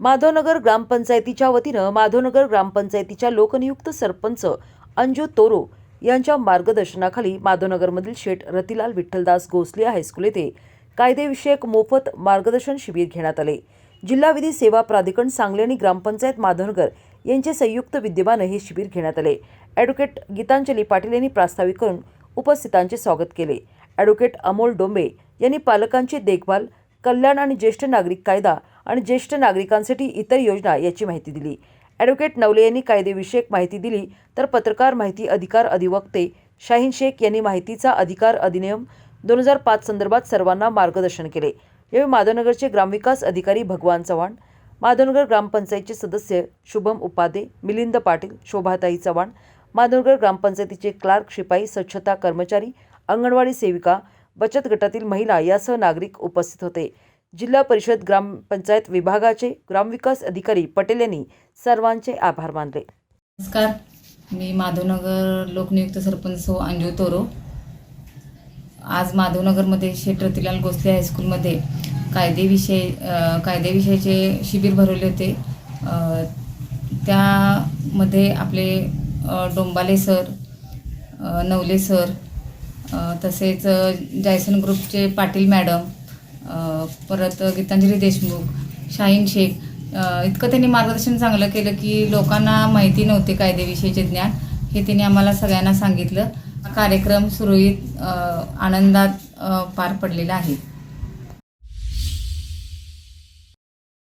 माधवनगर ग्रामपंचायतीच्या वतीनं माधवनगर ग्रामपंचायतीच्या लोकनियुक्त सरपंच अंजू तोरो यांच्या मार्गदर्शनाखाली माधवनगरमधील शेठ रतिलाल विठ्ठलदास गोसले हायस्कूल येथे कायदेविषयक मोफत मार्गदर्शन शिबिर घेण्यात आले. जिल्हा विधी सेवा प्राधिकरण सांगली आणि ग्रामपंचायत माधवनगर यांचे संयुक्त विद्यमानं हे शिबिर घेण्यात आले. ॲडव्होकेट गीतांजली पाटील यांनी प्रास्ताविक करून उपस्थितांचे स्वागत केले. ॲडव्होकेट अमोल डोंबे यांनी पालकांची देखभाल कल्याण आणि ज्येष्ठ नागरिक कायदा आणि ज्येष्ठ नागरिकांसाठी इतर योजना याची माहिती दिली. ॲडव्होकेट नवले यांनी कायदेविषयक माहिती दिली तर पत्रकार माहिती अधिकार अधिवक्ते शाहीन शेख यांनी माहितीचा अधिकार अधिनियम दोन हजार पाच संदर्भात सर्वांना मार्गदर्शन केले. यावेळी माधवनगरचे ग्रामविकास अधिकारी भगवान चव्हाण माधवनगर ग्रामपंचायतचे सदस्य शुभम उपादे मिलिंद पाटील शोभाताई चव्हाण माधवनगर ग्रामपंचायतीचे क्लार्क शिपाई स्वच्छता कर्मचारी अंगणवाडी सेविका बचत गटातील महिला यासह नागरिक उपस्थित होते. जिल्हा परिषद ग्रामपंचायत विभागाचे ग्रामविकास अधिकारी पटेल यांनी सर्वांचे आभार मानले. नमस्कार. मी माधवनगर लोकनियुक्त सरपंच सो अंजू तोरो. आज माधवनगरमध्ये शेठ रतिलाल गोसले हायस्कूलमध्ये कायदेविषयी कायदेविषयीचे शिबिर भरवले होते. त्यामध्ये आपले डोंबाले सर नवले सर तसेच जायसन ग्रुपचे पाटील मॅडम परत गीतांजली देशमुख शाहीन शेख इतकं त्यांनी मार्गदर्शन चांगलं केलं की लोकांना माहिती नव्हते कायदेविषयीचे ज्ञान हे त्यांनी आम्हाला सगळ्यांना सांगितलं. कार्यक्रम सुरळीत आनंदात पार पडलेला आहे.